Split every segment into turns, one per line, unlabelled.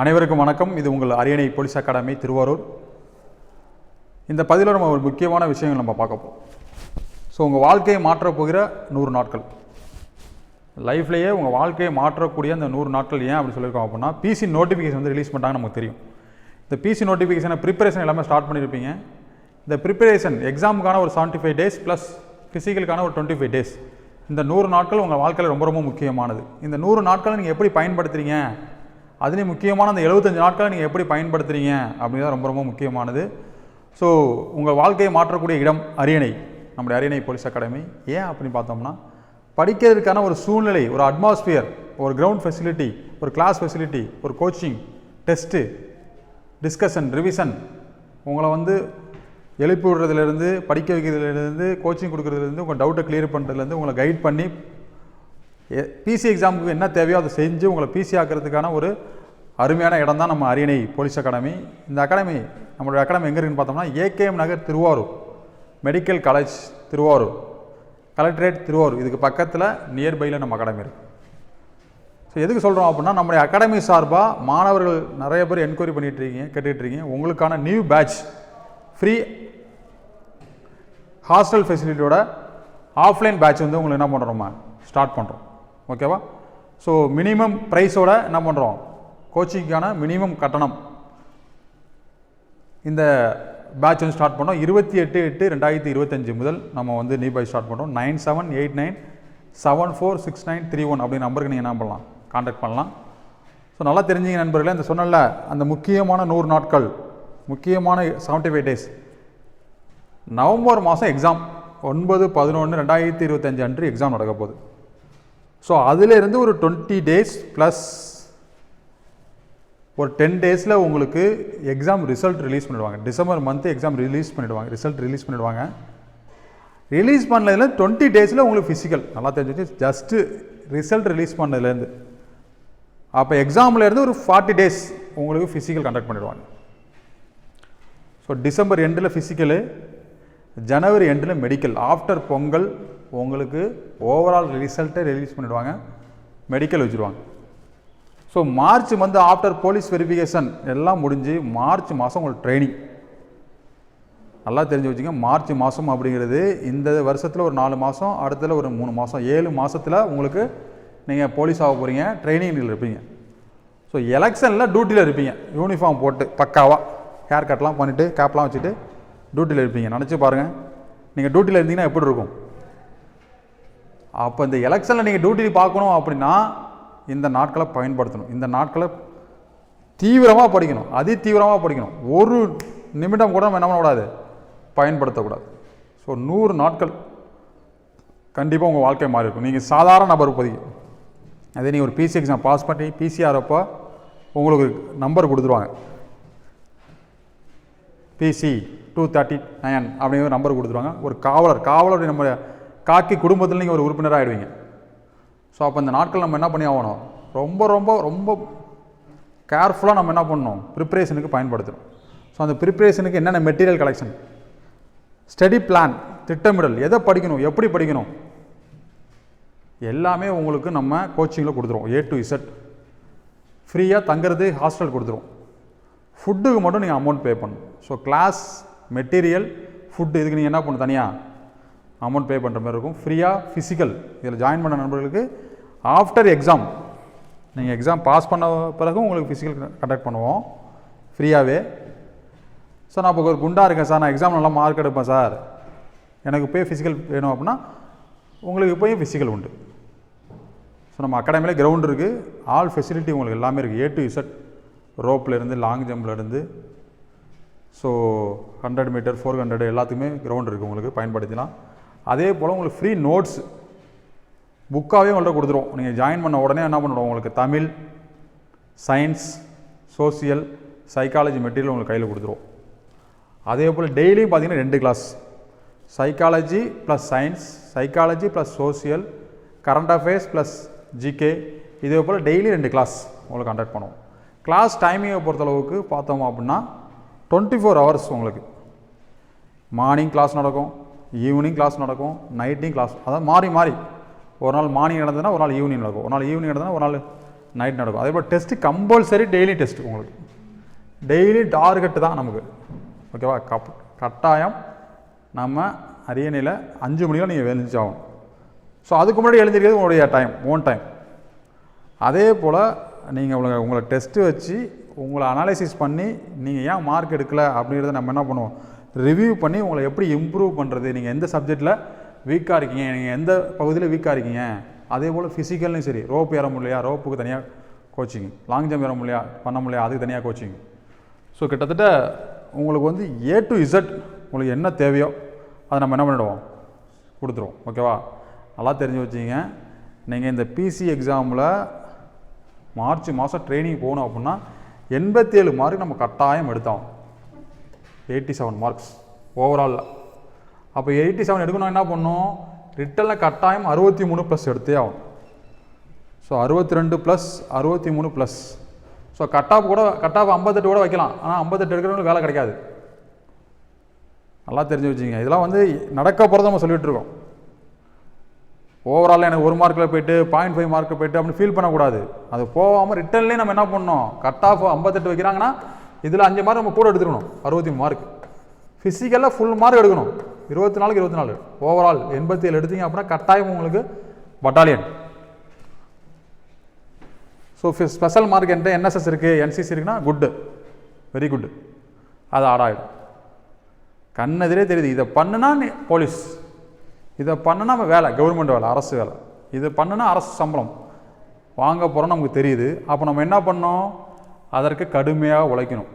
அனைவருக்கும் வணக்கம். இது உங்கள் அரியணை போலீஸ் அகாடமி திருவாரூர். இந்த பதிவில் நம்ம ஒரு முக்கியமான விஷயங்கள் நம்ம பார்க்க போகிறோம் ஸோ உங்கள் வாழ்க்கையை மாற்றப் போகிற நூறு நாட்கள். லைஃப்லேயே உங்கள் வாழ்க்கையை மாற்றக்கூடிய அந்த நூறு நாட்கள் ஏன் அப்படி சொல்லியிருக்கோம் அப்படின்னா பிசி நோட்டிஃபிகேஷன் வந்து ரிலீஸ் பண்ணிட்டாங்க நமக்கு தெரியும். இந்த பிசி நோட்டிஃபிகேஷனை ப்ரிப்பரேஷன் எல்லாமே ஸ்டார்ட் பண்ணியிருப்பீங்க. இந்த ப்ரிப்பரேஷன் எக்ஸாமுக்கான ஒரு செவன்ட்டி ஃபைவ் டேஸ் ப்ளஸ் ஃபிசிக்கலுக்கான ஒரு டுவெண்ட்டி ஃபைவ் டேஸ் இந்த நூறு நாட்கள் உங்கள் வாழ்க்கையில் ரொம்ப ரொம்ப முக்கியமானது. இந்த நூறு நாட்களை நீங்கள் எப்படி பயன்படுத்துறீங்க? அதுலேயும் முக்கியமான அந்த எழுபத்தஞ்சு நாட்களை நீங்கள் எப்படி பயன்படுத்துறீங்க அப்படிங்கிறது ரொம்ப ரொம்ப முக்கியமானது. ஸோ உங்கள் வாழ்க்கையை மாற்றக்கூடிய இடம் அரியணை நம்முடைய அரியணை போலீஸ் அகாடமி. ஏன் அப்படின்னு பார்த்தோம்னா படிக்கிறதுக்கான ஒரு சூழ்நிலை ஒரு அட்மாஸ்பியர் ஒரு கிரவுண்ட் ஃபெசிலிட்டி ஒரு கிளாஸ் ஃபெசிலிட்டி ஒரு கோச்சிங் டெஸ்ட்டு டிஸ்கஷன் ரிவிஷன் உங்களை வந்து எழுப்பி விடுறதுலேருந்து படிக்க வைக்கிறதுலேருந்து கோச்சிங் கொடுக்குறதுலேருந்து உங்கள் டவுட்டை கிளியர் பண்ணுறதுலேருந்து உங்களை கைட் பண்ணி பிசி எக்ஸாமுக்கு என்ன தேவையோ அதை செஞ்சு உங்களை பிசி ஆக்கிறதுக்கான ஒரு அருமையான இடம் தான் நம்ம அரியணை போலீஸ் அகாடமி. இந்த அகாடமி நம்மளுடைய அகாடமி எங்கே இருக்குன்னு பார்த்தோம்னா AKM Nagar Tiruvarur medical college Tiruvarur collectorate Tiruvarur. இதுக்கு பக்கத்தில் நியர்பையில் நம்ம அகாடமி இருக்குது ஸோ எதுக்கு சொல்கிறோம் அப்படின்னா நம்முடைய அகாடமி சார்பாக மாணவர்கள் நிறைய பேர் என்கொயரி பண்ணிகிட்டு இருக்கீங்க கேட்டுட்டு இருக்கீங்க. உங்களுக்கான நியூ பேட்ச் ஃப்ரீ ஹாஸ்டல் ஃபெசிலிட்டியோட ஆஃப்லைன் பேட்ச் வந்து உங்களுக்கு என்ன பண்ணுறோமா ஸ்டார்ட் பண்ணுறோம் ஓகேவா? ஸோ மினிமம் ப்ரைஸோட என்ன பண்ணுறோம் கோச்சிங்க்கான மினிமம் கட்டணம். இந்த பேட்ச் வந்து ஸ்டார்ட் பண்ணோம். இருபத்தி எட்டு எட்டு ரெண்டாயிரத்தி இருபத்தஞ்சு முதல் நம்ம வந்து நீ பேட்ச் ஸ்டார்ட் பண்ணுறோம் nine seven eight nine seven four six nine three one அப்படி நம்பருக்கு நீங்கள் என்ன பண்ணலாம்? காண்டாக்ட் பண்ணலாம். ஸோ நல்லா தெரிஞ்சுங்க நண்பர்களே இந்த சொன்னல அந்த முக்கியமான நூறு நாட்கள் முக்கியமான செவன்ட்டி ஃபைவ் டேஸ் நவம்பர் மாதம் எக்ஸாம் ஒன்பது பதினொன்று ரெண்டாயிரத்தி இருபத்தஞ்சு அன்று எக்ஸாம் நடக்க போகுது. ஸோ அதிலேருந்து ஒரு டுவெண்ட்டி டேஸ் ப்ளஸ் ஒரு டென் டேஸில் உங்களுக்கு எக்ஸாம் ரிசல்ட் ரிலீஸ் பண்ணிடுவாங்க. டிசம்பர் மந்த்து எக்ஸாம் ரிலீஸ் பண்ணிவிடுவாங்க ரிசல்ட் ரிலீஸ் பண்ணிடுவாங்க. ரிலீஸ் பண்ணதில் டுவெண்ட்டி டேஸில் உங்களுக்கு ஃபிசிக்கல் நல்லா தெரிஞ்சு ஜஸ்ட்டு ரிசல்ட் ரிலீஸ் பண்ணதுலேருந்து. அப்போ எக்ஸாம்லேருந்து ஒரு ஃபார்ட்டி டேஸ் உங்களுக்கு ஃபிசிக்கல் கண்டக்ட் பண்ணிடுவாங்க. ஸோ டிசம்பர் எண்டில் ஃபிசிக்கலு ஜனவரி எண்டில் மெடிக்கல் ஆஃப்டர் பொங்கல் உங்களுக்கு ஓவரால் ரிசல்ட்டை ரிலீஸ் பண்ணிவிடுவாங்க மெடிக்கல் வச்சுருவாங்க. ஸோ மார்ச் வந்து ஆஃப்டர் போலீஸ் வெரிஃபிகேஷன் எல்லாம் முடிஞ்சு மார்ச் மாதம் உங்களுக்கு ட்ரைனிங் நல்லா தெரிஞ்சு வச்சுங்க மார்ச் மாதம் அப்படிங்கிறது இந்த வருஷத்தில் ஒரு நாலு மாதம் அடுத்ததில் ஒரு மூணு மாதம் ஏழு மாதத்தில் உங்களுக்கு நீங்கள் போலீஸ் ஆக போகிறீங்க ட்ரைனிங்கில் இருப்பீங்க. ஸோ எலெக்ஷனில் டியூட்டியில் இருப்பீங்க. யூனிஃபார்ம் போட்டு பக்காவாக ஹேர் கட்லாம் பண்ணிவிட்டு கேப்லாம் வச்சுட்டு டியூட்டியில் இருப்பீங்க. நினச்சி பாருங்கள் நீங்கள் டியூட்டியில் இருந்தீங்கன்னா எப்படி இருக்கும்? அப்போ இந்த எலெக்ஷனில் நீங்கள் டியூட்டி பார்க்கணும் அப்படின்னா இந்த நாட்களை பயன்படுத்தணும். இந்த நாட்களை தீவிரமாக படிக்கணும். அதி தீவிரமாக படிக்கணும். ஒரு நிமிடம் கூட நம்ம என்ன பண்ணக்கூடாது? பயன்படுத்தக்கூடாது. ஸோ நூறு நாட்கள் கண்டிப்பாக உங்கள் வாழ்க்கை மாறி இருக்கும். நீங்கள் சாதாரண நபர் இப்போதைக்கு. அதே நீங்கள் ஒரு பிசி எக்ஸாம் பாஸ் பண்ணி பிசிஆர் அப்போ உங்களுக்கு நம்பர் கொடுத்துருவாங்க. பிசி டூ தேர்ட்டி நயன் அப்படிங்கிற ஒரு நம்பர் கொடுத்துருவாங்க. ஒரு காவலர் காவலர் நம்ம காக்கி குடும்பத்தில் நீங்கள் ஒரு உறுப்பினராக ஆகிடுவீங்க ஸோ அப்போ இந்த நாட்கள் நம்ம என்ன பண்ணி ஆகணும்? ரொம்ப ரொம்ப ரொம்ப கேர்ஃபுல்லாக நம்ம என்ன பண்ணணும்? ப்ரிப்ரேஷனுக்கு பயன்படுத்தணும். ஸோ அந்த ப்ரிப்பரேஷனுக்கு என்னென்ன மெட்டீரியல் கலெக்ஷன் ஸ்டடி பிளான் திட்டமிடல் எதை படிக்கணும்? எப்படி படிக்கணும்? எல்லாமே உங்களுக்கு நம்ம கோச்சிங்கில் கொடுத்துருவோம். ஏ டு இசட் ஃப்ரீயாக தங்குறது ஹாஸ்டல் கொடுத்துருவோம். ஃபுட்டுக்கு மட்டும் நீங்கள் அமௌண்ட் பே பண்ணணும். ஸோ கிளாஸ் மெட்டீரியல் ஃபுட்டு இதுக்கு நீங்கள் என்ன பண்ணணும் தனியாக அமௌண்ட் பே பண்ணுற மாதிரி இருக்கும். ஃப்ரீயாக ஃபிசிக்கல் இதில் ஜாயின் பண்ண நண்பர்களுக்கு ஆஃப்டர் எக்ஸாம் நீங்கள் எக்ஸாம் பாஸ் பண்ண பிறகு உங்களுக்கு ஃபிசிக்கல் கண்டக்ட் பண்ணுவோம். ஃப்ரீயாகவே சார் நான் இப்போ ஒரு குண்டாக இருக்கேன் சார். நான் எக்ஸாம் நல்லா மார்க் எடுப்பேன் சார். எனக்கு போய் ஃபிசிக்கல் வேணும் அப்படின்னா உங்களுக்கு இப்போயும் ஃபிசிக்கல் உண்டு. ஸோ நம்ம அகாடமியில் கிரவுண்ட் இருக்குது ஆல் ஃபெசிலிட்டி உங்களுக்கு எல்லாமே இருக்குது ஏ டு இசட் ரோப்லேருந்து long ஜம்ப்லேருந்து so hundred metre four hundred எல்லாத்துக்குமே கிரவுண்ட் இருக்குது உங்களுக்கு பயன்படுத்திக்கலாம் அதே போல் உங்களுக்கு ஃப்ரீ நோட்ஸ் புக்காகவே உங்கள்கிட்ட கொடுத்துருவோம். நீங்கள் ஜாயின் பண்ண உடனே என்ன பண்ணுவோம் உங்களுக்கு Tamil science social psychology material உங்களுக்கு கையில் கொடுத்துருவோம். அதே போல் டெய்லியும் பார்த்தீங்கன்னா ரெண்டு class psychology plus science psychology plus social current affairs plus GK இதே போல் டெய்லி ரெண்டு கிளாஸ் உங்களுக்கு கண்டக்ட் பண்ணுவோம். கிளாஸ் டைமிங்கை பொறுத்தளவுக்கு பார்த்தோம் அப்படின்னா டுவெண்ட்டி ஃபோர் ஹவர்ஸ் உங்களுக்கு. மார்னிங் கிளாஸ் நடக்கும். ஈவினிங் கிளாஸ் நடக்கும் நைட்டையும் கிளாஸ் அதாவது மாறி மாறி. ஒரு நாள் மார்னிங் நடந்ததுன்னா ஒரு நாள் ஈவினிங் நடக்கும். ஒரு நாள் ஈவினிங் நடந்ததுன்னா ஒரு நாள் நைட் நடக்கும். அதே போல் டெஸ்ட்டு கம்பல்சரி டெய்லி டெஸ்ட் உங்களுக்கு. டெய்லி டார்கெட்டு தான் நமக்கு. ஓகேவா கப் கட்டாயம் நம்ம அரியணையில் அஞ்சு மணிக்கு நீங்கள் எழுந்திரிச்சாகும் ஸோ அதுக்கு முன்னாடி எழுந்திருக்கிறது உங்களுடைய டைம் ஓன் டைம் அதே போல் நீங்கள் உங்களை உங்களை டெஸ்ட்டு வச்சு உங்களை அனாலிசிஸ் பண்ணி நீங்கள் ஏன் மார்க் எடுக்கலை அப்படிங்கிறத நம்ம என்ன பண்ணுவோம்? ரிவ்யூ பண்ணி உங்களை எப்படி இம்ப்ரூவ் பண்ணுறது நீங்கள் எந்த சப்ஜெக்டில் வீக்காக இருக்கீங்க? நீங்கள் எந்த பகுதியில் வீக்காக இருக்கீங்க? அதே போல் ஃபிசிக்கல்லையும் சரி. ரோப் ஏற முடியலையா? ரோப்புக்கு தனியாக கோச்சிங் லாங் ஜம்ப் ஏற முடியலையா? பண்ண முடியலையா? அதுக்கு தனியாக கோச்சிங் ஸோ கிட்டத்தட்ட உங்களுக்கு வந்து ஏ டு இசட் உங்களுக்கு என்ன தேவையோ அதை நம்ம என்ன பண்ணிடுவோம்? கொடுத்துருவோம். ஓகேவா நல்லா தெரிஞ்சு வச்சுங்க நீங்கள் இந்த பிசி எக்ஸாமில் மார்ச் மாதம் ட்ரைனிங் போகணும் அப்படின்னா எண்பத்தேழு மார்க் நம்ம கட்டாயம் எடுத்தோம். எயிட்டி செவன் மார்க்ஸ் ஓவராலில் அப்போ எயிட்டி செவன் எடுக்கணும் என்ன பண்ணும் ரிட்டனில் கட்டாயம் அறுபத்தி மூணு ப்ளஸ் எடுத்தே ஆகும் ஸோ அறுபத்தி ரெண்டு ப்ளஸ் அறுபத்தி மூணு ப்ளஸ் ஸோ கட்டாப் கூட கட்டாப் ஐம்பத்தெட்டு கூட வைக்கலாம். ஆனால் ஐம்பத்தெட்டு எடுக்கிறவங்களுக்கு வேலை கிடைக்காது. நல்லா தெரிஞ்சு வச்சுங்க இதெல்லாம் வந்து நடக்க போகிறத நம்ம சொல்லிகிட்ருக்கோம் ஓவராலில் எனக்கு ஒரு மார்க்கில் போயிட்டு பாயிண்ட் ஃபைவ் மார்க்கில் போயிட்டு அப்படின்னு ஃபீல் பண்ணக்கூடாது. அது போகாமல் ரிட்டர்ன்லேயே நம்ம என்ன பண்ணோம் கட் ஆஃப் ஐம்பத்தெட்டு வைக்கிறாங்கன்னா இதில் அஞ்சு மார்க் நம்ம கூட எடுத்துக்கணும். அறுபத்தி மார்க் ஃபிசிக்கலாக ஃபுல் மார்க் எடுக்கணும். இருபத்தி நாலுக்கு இருபத்தி நாலு. ஓவரால் எண்பத்தி ஏழு எடுத்தீங்க அப்படின்னா கட்டாயம் உங்களுக்கு பட்டாலியன் ஸோ ஸ்பெஷல் மார்க் என்கிட்ட என்எஸ்எஸ் இருக்குது என்சிசி இருக்குன்னா குட்டு வெரி குட் அது ஆடாயிடும் கண்ணெதிரே தெரியுது. இதை பண்ணுனா நீ போலீஸ் இதை பண்ணுனா நம்ம வேலை கவர்மெண்ட் வேலை அரசு வேலை. இதை பண்ணுனா அரசு சம்பளம். வாங்க போகிறோம்னு நமக்கு தெரியுது. அப்போ நம்ம என்ன பண்ணோம்? அதற்கு கடுமையாக உழைக்கணும்.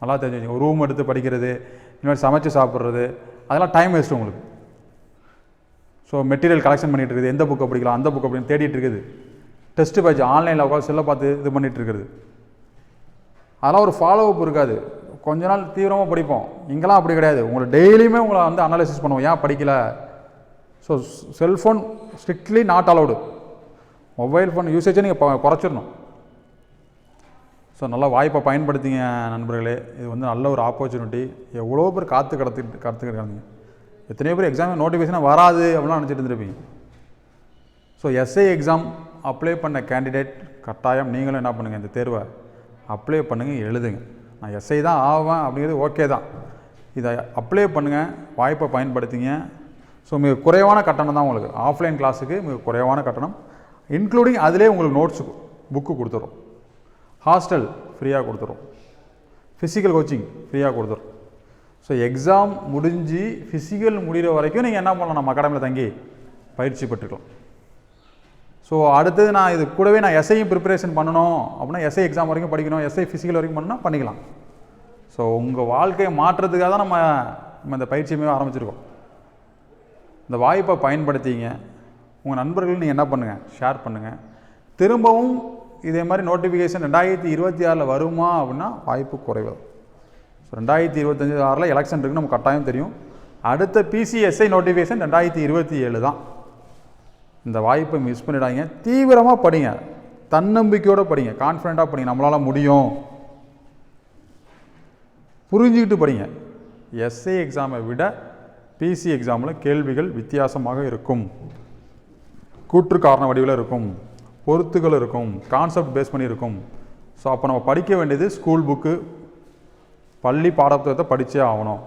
நல்லா தெரிஞ்சு ரூம் எடுத்து படிக்கிறது இனிமேல் சமைச்சு சாப்பிட்றது அதெல்லாம் டைம் வேஸ்ட் உங்களுக்கு. ஸோ மெட்டீரியல் கலெக்ஷன் பண்ணிட்டு இருக்குது. எந்த புக்கை படிக்கலாம் அந்த புக்கை அப்படின்னு தேடிட்டு இருக்குது. டெஸ்ட் பேட்ச் ஆன்லைனில் உட்காந்து செல்லை பார்த்து இது பண்ணிட்டு அதெல்லாம் ஒரு ஃபாலோ அப் இருக்காது. கொஞ்ச நாள் தீவிரமாக படிப்போம். இங்கெல்லாம் அப்படி கிடையாது. உங்களை டெய்லியுமே உங்களை வந்து அனாலிசிஸ் பண்ணுவோம். ஏன் படிக்கலை? So cellphone strictly not allowed mobile phone யூசேஜை நீங்கள் குறைச்சிடணும். ஸோ நல்லா வாய்ப்பை பயன்படுத்திங்க நண்பர்களே. இது வந்து நல்ல ஒரு ஆப்பர்ச்சுனிட்டி எவ்வளோ பேர் காற்று கடத்திட்டு காத்துக்கிறாங்க எத்தனையோ பேர் எக்ஸாம் நோட்டிஃபிகேஷனாக வராது அப்படிலாம் நினச்சிட்டு இருந்திருப்பீங்க. ஸோ எஸ்ஐ எக்ஸாம் அப்ளை பண்ண கேண்டிடேட் கட்டாயம் நீங்களும் என்ன பண்ணுங்கள் இந்த தேர்வை அப்ளை பண்ணுங்கள் எழுதுங்க. நான் எஸ்ஐ தான் ஆவேன் அப்படிங்கிறது ஓகே தான். இதை அப்ளை பண்ணுங்கள் வாய்ப்பை பயன்படுத்திங்க. ஸோ மிக குறைவான கட்டணம் தான் உங்களுக்கு. ஆஃப்லைன் கிளாஸுக்கு மிக குறைவான கட்டணம். இன்க்ளூடிங் அதிலே உங்களுக்கு நோட்ஸ் புக்கு கொடுத்துரும் ஹாஸ்டல் ஃப்ரீயாக கொடுத்துரும். ஃபிசிக்கல் கோச்சிங் ஃப்ரீயாக கொடுத்துரும். ஸோ எக்ஸாம் முடிஞ்சு ஃபிசிக்கல் முடிகிற வரைக்கும் நீங்கள் என்ன பண்ணலாம்? நம்ம அகாடமியில் தங்கி பயிற்சி பெற்றுக்கலாம். ஸோ அடுத்தது நான் இது கூடவே நான் எஸ்ஐயும் ப்ரிப்பரேஷன் பண்ணணும். அப்படின்னா எஸ்ஐ எக்ஸாம் வரைக்கும் படிக்கணும். எஸ்ஐ ஃபிசிக்கல் வரைக்கும் பண்ணணும் பண்ணிக்கலாம். ஸோ உங்கள் வாழ்க்கையை மாற்றுறதுக்காக தான் நம்ம நம்ம இந்த பயிற்சியுமே ஆரம்பிச்சிருக்கோம். இந்த வாய்ப்பை பயன்படுத்திங்க. உங்கள் நண்பர்கள் நீங்கள் என்ன பண்ணுங்கள் ஷேர் பண்ணுங்கள் திரும்பவும் இதே மாதிரி நோட்டிஃபிகேஷன் ரெண்டாயிரத்தி இருபத்தி ஆறில் வருமா அப்படின்னா வாய்ப்பு குறைவு. ஸோ ரெண்டாயிரத்தி இருபத்தஞ்சி ஆறில் எலெக்ஷன் இருக்குன்னு நமக்கு கட்டாயம் தெரியும். அடுத்த பிசிஎஸ்ஐ நோட்டிஃபிகேஷன் ரெண்டாயிரத்தி இருபத்தி ஏழு தான். இந்த வாய்ப்பை மிஸ் பண்ணிடாங்க தீவிரமாக படிங்க. தன்னம்பிக்கையோடு படிங்க. கான்ஃபிடண்ட்டாக படிங்க. நம்மளால் முடியும். புரிஞ்சுக்கிட்டு படிங்க. எஸ்ஏ எக்ஸாமை விட பிசி எக்ஸாமில் கேள்விகள் வித்தியாசமாக இருக்கும். கூற்று காரண வடிவில் இருக்கும். பொருத்துகள் இருக்கும் கான்செப்ட் பேஸ் பண்ணி இருக்கும். ஸோ அப்போ நம்ம படிக்க வேண்டியது ஸ்கூல் புக்கு பள்ளி பாடப்புத்தகத்தை படித்தே ஆகணும்.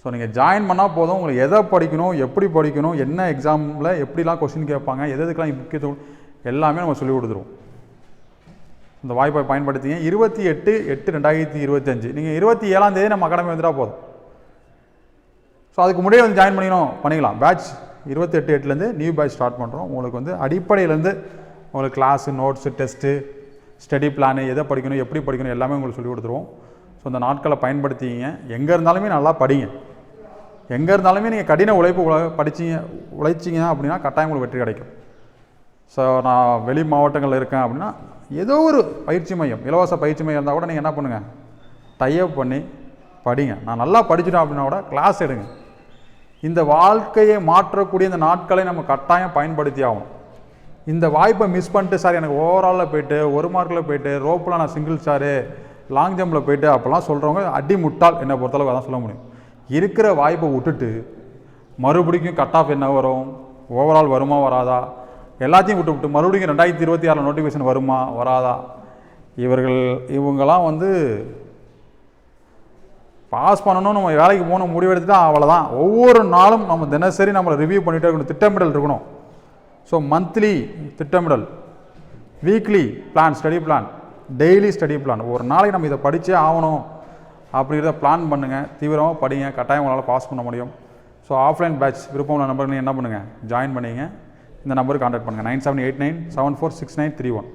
ஸோ நீங்கள் ஜாயின் பண்ணால் போதும் உங்களுக்கு எதை படிக்கணும் எப்படி படிக்கணும் என்ன எக்ஸாமில் எப்படிலாம் கொஸ்டின் கேட்பாங்க எது எதுக்கெல்லாம் முக்கியத்துவம் எல்லாமே நம்ம சொல்லி கொடுத்துருவோம். இந்த வாய்ப்பை பயன்படுத்திங்க. இருபத்தி எட்டு எட்டு ரெண்டாயிரத்தி இருபத்தஞ்சு நீங்கள் இருபத்தி ஏழாம் தேதி நம்ம அகாடமி வந்துட்டா போதும். ஸோ அதுக்கு முன்னாடியே வந்து ஜாயின் பண்ணிக்கணும். பண்ணிக்கலாம். பேட்ச் இருபத்தெட்டு எட்டுலேருந்து நியூ பேட்ச் ஸ்டார்ட் பண்ணுறோம் உங்களுக்கு வந்து அடிப்படையிலேருந்து உங்களுக்கு class notes test study plan எதை படிக்கணும் எப்படி படிக்கணும் எல்லாமே உங்களுக்கு சொல்லி கொடுத்துருவோம். ஸோ அந்த நாட்களை பயன்படுத்திங்க எங்கே இருந்தாலுமே நல்லா படிங்க. எங்கே இருந்தாலுமே நீங்கள் கடின உழைப்பு உழ படிச்சிங்க உழைச்சிங்க அப்படின்னா கட்டாயம் உங்களுக்கு வெற்றி கிடைக்கும். ஸோ நான் வெளி மாவட்டங்களில் இருக்கேன் அப்படின்னா ஏதோ ஒரு பயிற்சி மையம் இலவச பயிற்சி மையம் இருந்தால் கூட நீங்கள் என்ன பண்ணுங்கள் டைப் பண்ணி படிங்க. நான் நல்லா படிச்சிட்டேன் அப்படின்னா கூட கிளாஸ் எடுங்க. இந்த வாழ்க்கையை மாற்றக்கூடிய இந்த நாட்களை நம்ம கட்டாயம் பயன்படுத்தி ஆகணும். இந்த வாய்ப்பை மிஸ் பண்ணிட்டு சார் எனக்கு ஓவராலில் போயிட்டு ஒரு மார்க்கில் போயிட்டு ரோப்பில் நான் சிங்கிள் சாரு லாங் ஜம்பில் போயிட்டு அப்போல்லாம் சொல்கிறவங்க அடி முட்டாள். என்னை பொறுத்தளவுக்கு அதான் சொல்ல முடியும். இருக்கிற வாய்ப்பை விட்டுட்டு மறுபடிக்கும் கட் ஆஃப் என்ன வரும்? ஓவரால் வருமா வராதா? எல்லாத்தையும் விட்டு விட்டு மறுபடியும் ரெண்டாயிரத்தி இருபத்தி ஆறில் நோட்டிஃபிகேஷன் வருமா வராதா? இவர்கள் இவங்கெல்லாம் வந்து பாஸ் பண்ணணும் நம்ம வேலைக்கு போகணும் முடிவெடுத்துட்டா அவ்வளோதான் ஒவ்வொரு நாளும் நம்ம தினசரி நம்மளை ரிவ்யூ பண்ணிகிட்டே இருக்கணும் திட்டமிடல் இருக்கணும். ஸோ மந்த்லி திட்டமிடல் weekly plan study plan daily study plan ஒரு நாளைக்கு நம்ம இதை படித்தே ஆகணும் அப்படிங்கிறத பிளான் பண்ணுங்கள் தீவிரமாக படிங்க. கட்டாயம் உங்களால் பாஸ் பண்ண முடியும். ஸோ ஆஃப்லைன் பேட்ச் விருப்பம் உள்ள நம்பருக்கு என்ன பண்ணுங்கள் ஜாயின் பண்ணிங்க. இந்த நம்பருக்கு கான்டாக்ட் பண்ணுங்கள் nine seven eight nine seven four six nine three one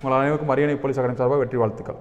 உங்கள் அனைவருக்கும் அரியணை போலீஸ் அகாடமி சார்பாக வெற்றி வாழ்த்துக்கள்.